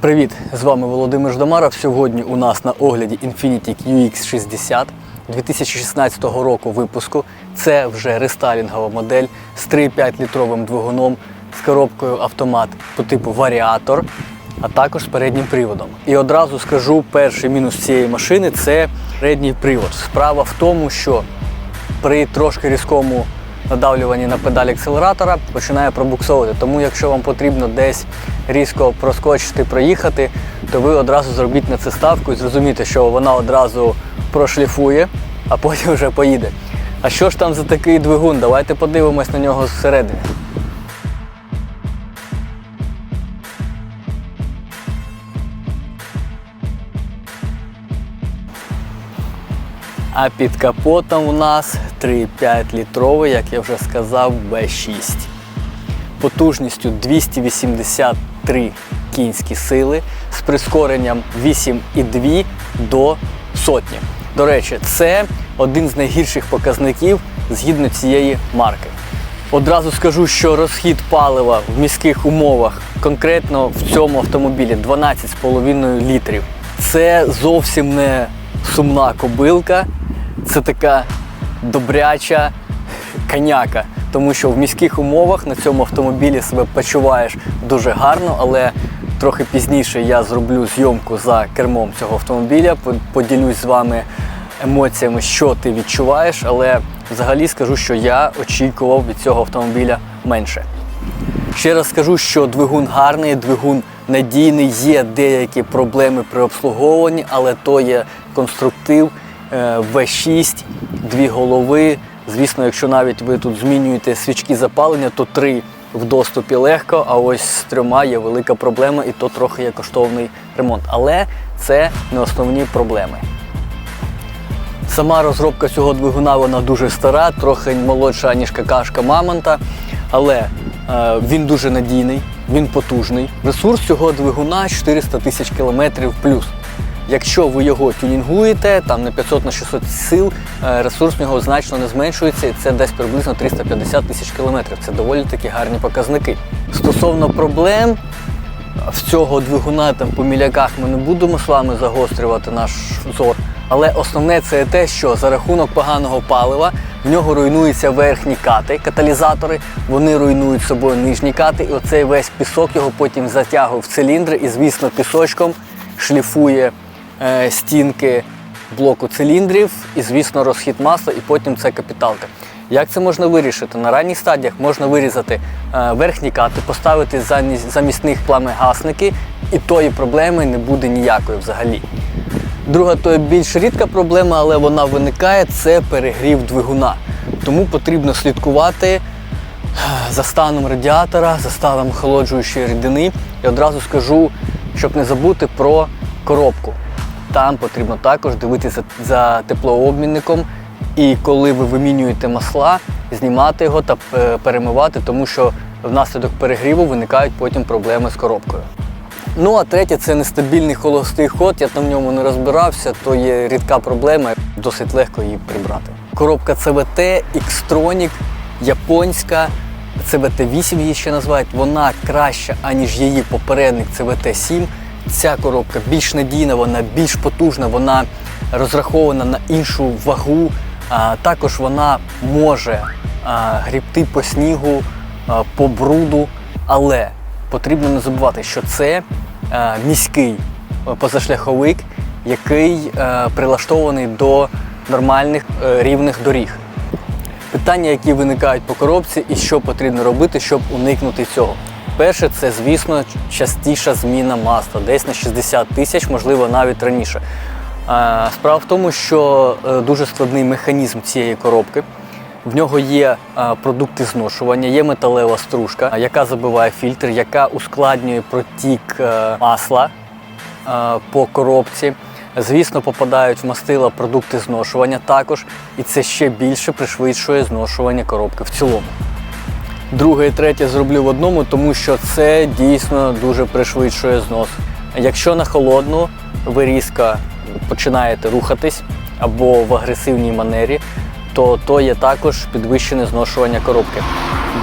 Привіт! З вами Володимир Ждамаров. Сьогодні у нас на огляді Infiniti QX60 2016 року випуску. Це вже рестайлінгова модель з 3,5 літровим двигуном з коробкою автомат по типу варіатор, а також з переднім приводом. І одразу скажу, перший мінус цієї машини це передній привод. Справа в тому, що при трошки різкому надавлюванні на педаль акселератора починає пробуксовувати. Тому якщо вам потрібно десь різко проскочити, проїхати, то ви одразу зробіть на це ставку і зрозумієте, що вона одразу прошліфує, а потім вже поїде. А що ж там за такий двигун? Давайте подивимось на нього зсередини. А під капотом у нас 3,5 літровий, як я вже сказав, B6. Потужністю 283 кінські сили з прискоренням 8,2 до сотні. До речі, це один з найгірших показників згідно цієї марки. Одразу скажу, що розхід палива в міських умовах конкретно в цьому автомобілі 12,5 літрів. Це зовсім не сумна кобилка, це така добряча коняка. Тому що в міських умовах на цьому автомобілі себе почуваєш дуже гарно, але трохи пізніше я зроблю зйомку за кермом цього автомобіля, поділюсь з вами емоціями, що ти відчуваєш, але взагалі скажу, що я очікував від цього автомобіля менше. Ще раз скажу, що двигун гарний, двигун надійний, є деякі проблеми при обслуговуванні, але то є конструктив е, V6, дві голови. Звісно, якщо навіть ви тут змінюєте свічки запалення, то три в доступі легко, а ось з трьома є велика проблема, і то трохи є коштовний ремонт. Але це не основні проблеми. Сама розробка цього двигуна вона дуже стара, трохи молодша, ніж какашка Мамонта, але е, він дуже надійний, він потужний. Ресурс цього двигуна 400 тисяч кілометрів плюс. Якщо ви його тюнінгуєте, там на 500 на 600 сил, е, ресурс в нього значно не зменшується, і це десь приблизно 350 тисяч кілометрів. Це доволі таки гарні показники. Стосовно проблем, в цього двигуна там по міляках ми не будемо з вами загострювати наш зор. Але основне це те, що за рахунок поганого палива в нього руйнуються верхні кати, каталізатори, вони руйнують собою нижні кати, і оцей весь пісок його потім затягує в циліндри, і, звісно, пісочком шліфує стінки блоку циліндрів, і, звісно, розхід масла, і потім це капіталка. Як це можна вирішити? На ранніх стадіях можна вирізати е, верхні кати, поставити замість них пламегасники, і тої проблеми не буде ніякої взагалі. Друга то більш рідка проблема, але вона виникає це перегрів двигуна. Тому потрібно слідкувати е, за станом радіатора, за станом охолоджуючої рідини. І одразу скажу, щоб не забути про коробку. Там потрібно також дивитися за теплообмінником. І коли ви вимінюєте масла, знімати його та е, перемивати, тому що внаслідок перегріву виникають потім проблеми з коробкою. Ну а третє це нестабільний холостий ход. Я там в ньому не розбирався, то є рідка проблема, досить легко її прибрати. Коробка CVT, Xtronic, японська, CVT8 її ще називають. Вона краща, аніж її попередник CVT7. Ця коробка більш надійна, вона більш потужна, вона розрахована на іншу вагу. А, також вона може а, грібти по снігу, а, по бруду, але потрібно не забувати, що це е, міський е, позашляховик, який е, прилаштований до нормальних е, рівних доріг. Питання, які виникають по коробці, і що потрібно робити, щоб уникнути цього. Перше, це, звісно, частіша зміна масла, десь на 60 тисяч, можливо, навіть раніше. Е, Справа в тому, що е, дуже складний механізм цієї коробки. В нього є е, продукти зношування, є металева стружка, яка забиває фільтр, яка ускладнює протік масла по коробці. Звісно, попадають в мастила продукти зношування також, і це ще більше пришвидшує зношування коробки в цілому. Друге і третє зроблю в одному, тому що це дійсно дуже пришвидшує знос. Якщо на холодну ви різко починаєте рухатись або в агресивній манері, то то є також підвищене зношування коробки.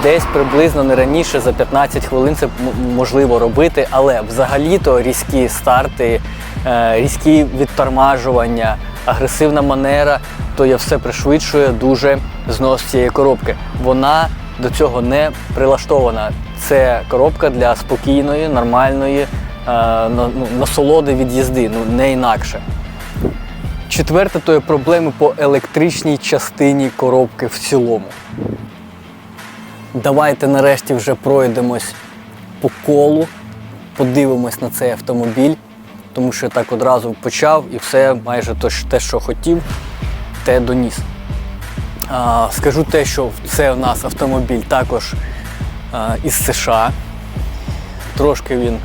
Десь приблизно не раніше за 15 хвилин це можливо робити, але взагалі-то різкі старти, е, різкі відтормажування, агресивна манера, то я все пришвидшує дуже знос цієї коробки. Вона до цього не прилаштована. Це коробка для спокійної, нормальної е, ну, насолоди від їзди, ну не інакше. Четверте то є проблеми по електричній частині коробки в цілому. Давайте нарешті вже пройдемось по колу, подивимось на цей автомобіль, тому що так одразу почав і все майже те, що хотів, те доніс. Скажу те, що це в нас автомобіль також із США. Трошки він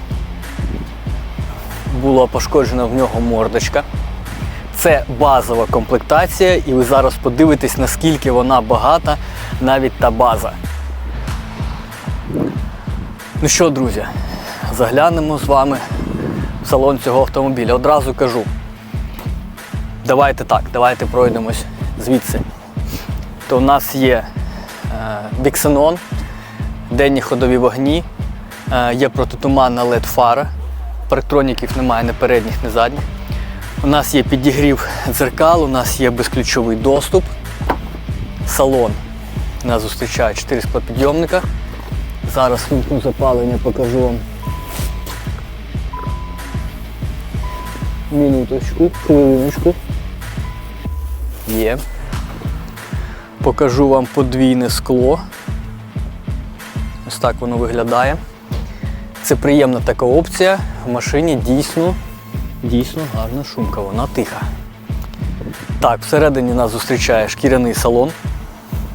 була пошкоджена в нього мордочка. Це базова комплектація, і ви зараз подивитесь, наскільки вона багата, навіть та база. Ну що, друзі, заглянемо з вами в салон цього автомобіля. Одразу кажу. Давайте так, давайте пройдемось звідси. То у нас є біксенон, денні ходові вогні, е, є протитуманна LED фара, парктроніків немає ні передніх, ні задніх. У нас є підігрів дзеркал, у нас є безключовий доступ. Салон нас зустрічає 4 склопідйомника. Зараз вимкну запалення, покажу вам. Минуточку, хвилиночку. Є. Покажу вам подвійне скло. Ось так воно виглядає. Це приємна така опція. В машині дійсно, дійсно гарна шумка, вона тиха. Так, всередині нас зустрічає шкіряний салон.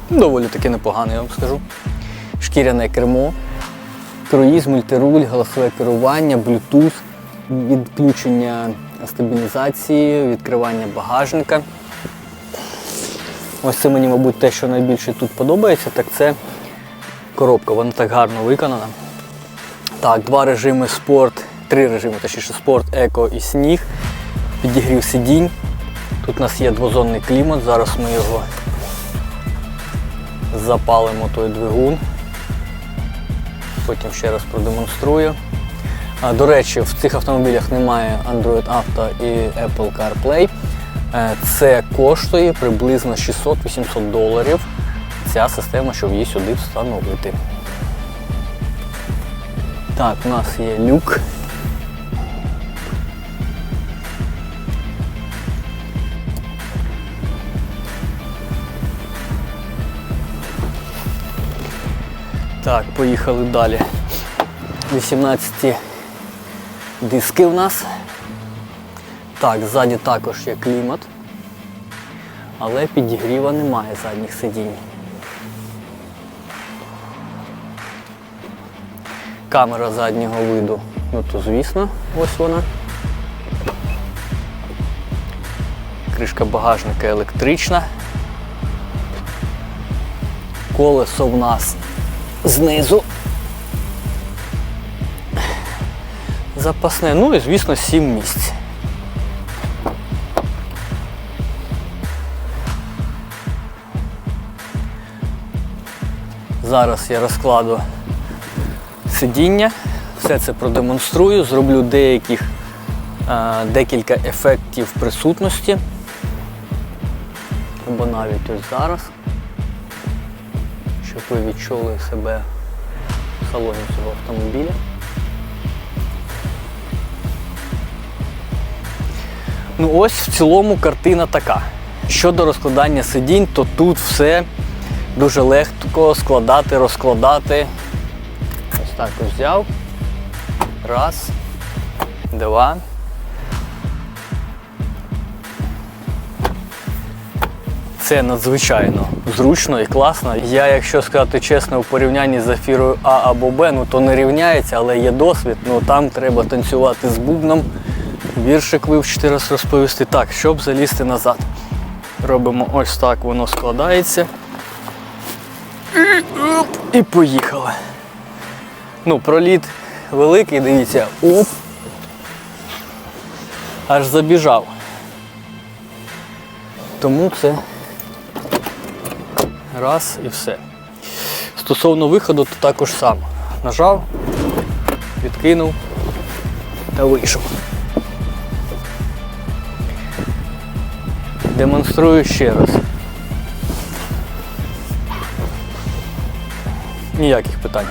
Доволі таки непоганий, я вам скажу. Шкіряне кермо, круїз, мультируль, голосове керування, Bluetooth, відключення стабілізації, відкривання багажника. Ось це мені, мабуть, те, що найбільше тут подобається, так це коробка. Вона так гарно виконана. Так, два режими спорт, три режими, точніше спорт, еко і сніг. Підігрів сидінь. Тут у нас є двозонний клімат, зараз ми його запалимо той двигун. Потім ще раз продемонструю. А, До речі, в цих автомобілях немає Android Auto і Apple CarPlay. Е, Це коштує приблизно 600-800 доларів. Ця система, щоб її сюди встановити. Так, у нас є люк. Так, поїхали далі. 18 диски в нас. Так, ззаді також є клімат, але підігріва немає задніх сидінь. Камера заднього виду, ну то звісно, ось вона. Кришка багажника електрична. Колесо в нас знизу. Запасне, ну і звісно 7 місць. Зараз я розкладу сидіння, все це продемонструю, зроблю деяких, е, декілька ефектів присутності. Або навіть ось зараз, щоб ви відчули себе в салоні цього автомобіля. Ну ось в цілому картина така. Щодо розкладання сидінь, то тут все дуже легко складати, розкладати. Ось так ось взяв. Раз, два. Це надзвичайно зручно і класно. Я, якщо сказати чесно, в порівнянні з афірою А або Б, ну то не рівняється, але є досвід. Ну там треба танцювати з бубном, віршик вивчити раз розповісти. Так, щоб залізти назад. Робимо ось так, воно складається. І, оп, і поїхали. Ну, проліт великий, дивіться, оп. Аж забіжав. Тому це раз і все. Стосовно виходу, то також сам. Нажав, відкинув та вийшов. Демонструю ще раз. Ніяких питань.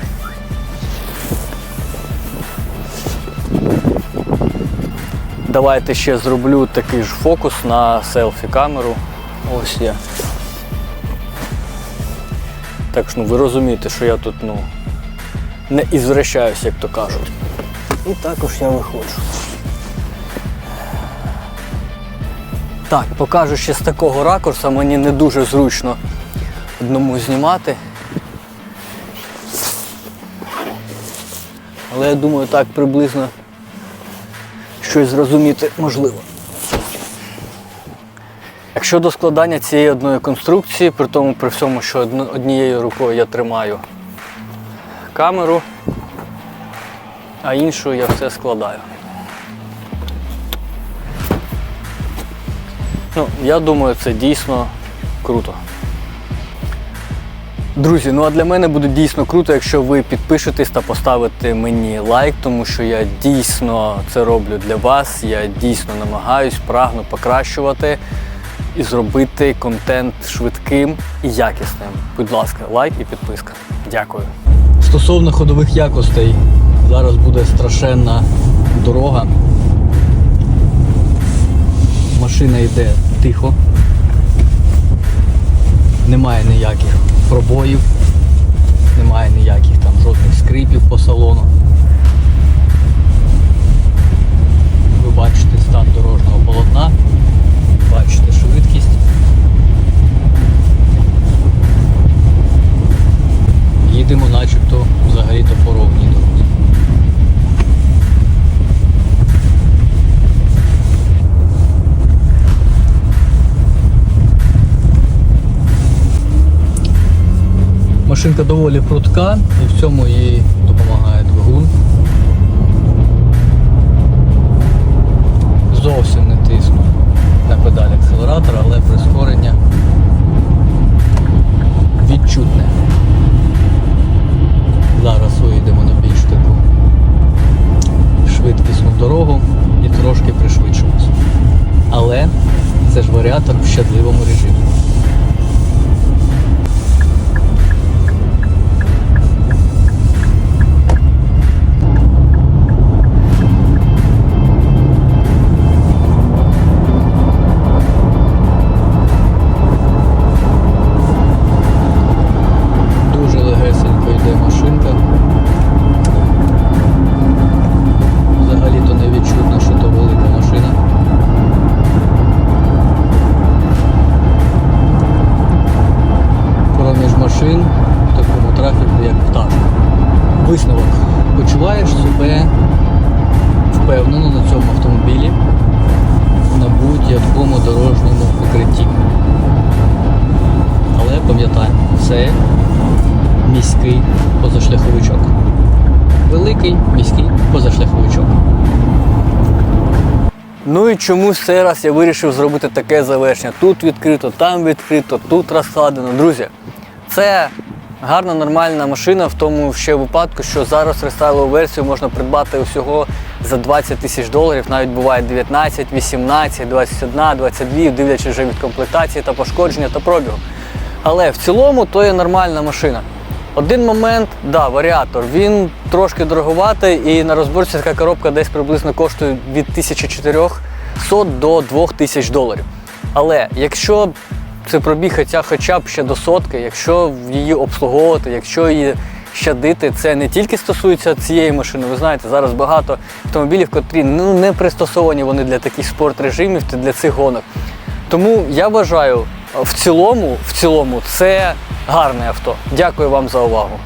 Давайте ще зроблю такий ж фокус на селфі-камеру. Ось я. Так що ну, ви розумієте, що я тут ну, не ізвращаюсь, як то кажуть. І також я виходжу. Так, покажу ще з такого ракурсу, мені не дуже зручно одному знімати. Але я думаю, так приблизно щось зрозуміти можливо. Якщо до складання цієї одної конструкції, при тому при всьому, що однією рукою я тримаю камеру, а іншою я все складаю. Ну, я думаю, це дійсно круто. Друзі, ну а для мене буде дійсно круто, якщо ви підпишетесь та поставите мені лайк, тому що я дійсно це роблю для вас. Я дійсно намагаюсь, прагну покращувати і зробити контент швидким і якісним. Будь ласка, лайк і підписка. Дякую. Стосовно ходових якостей, зараз буде страшенна дорога. Машина йде тихо, немає ніяких пробоїв, немає ніяких там жодних скрипів по салону. Ви бачите стан дорожнього полотна, доволі прудка і в цьому їй Висновок. Почуваєш себе впевнено на цьому автомобілі на будь-якому дорожньому покритті. Але пам'ятаємо, це міський позашляховичок. Великий міський позашляховичок. Ну і чомусь цей раз я вирішив зробити таке завершення. Тут відкрито, там відкрито, тут розкладено. Друзі, це гарна нормальна машина в тому ще випадку, що зараз рестайлову версію можна придбати усього за 20 тисяч доларів, навіть буває 19, 18, 21, 22, дивлячись вже від комплектації та пошкодження та пробігу. Але в цілому то є нормальна машина. Один момент, да, варіатор. Він трошки дороговатий і на розборці така коробка десь приблизно коштує від 1400 до 2000 доларів. Але якщо це пробіг хоча, б ще до сотки, якщо її обслуговувати, якщо її щадити, це не тільки стосується цієї машини. Ви знаєте, зараз багато автомобілів, котрі ну, не пристосовані вони для таких спорт-режимів та для цих гонок. Тому я вважаю, в цілому, в цілому, це гарне авто. Дякую вам за увагу.